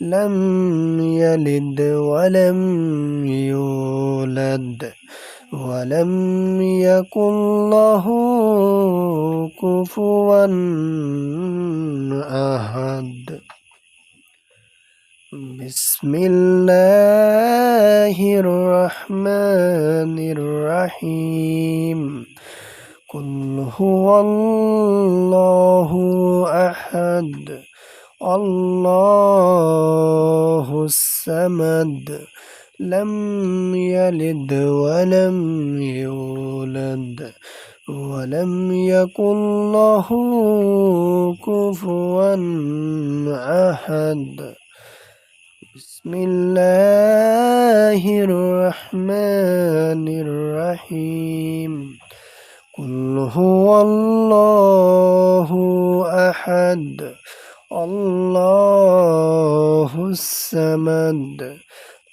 لم يلد ولم يولد ولم يكن له كفوا أحد. بسم الله الرحمن الرحيم. قل هو الله أحد. الله الصمد لم يلد ولم يولد ولم يكن له كفوا أحد. بسم الله الرحمن الرحيم. قل هو الله أحد. الله الصمد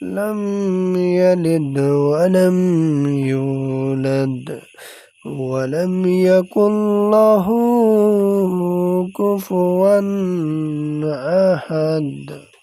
لم يلد ولم يولد ولم يكن له كفوا أحد.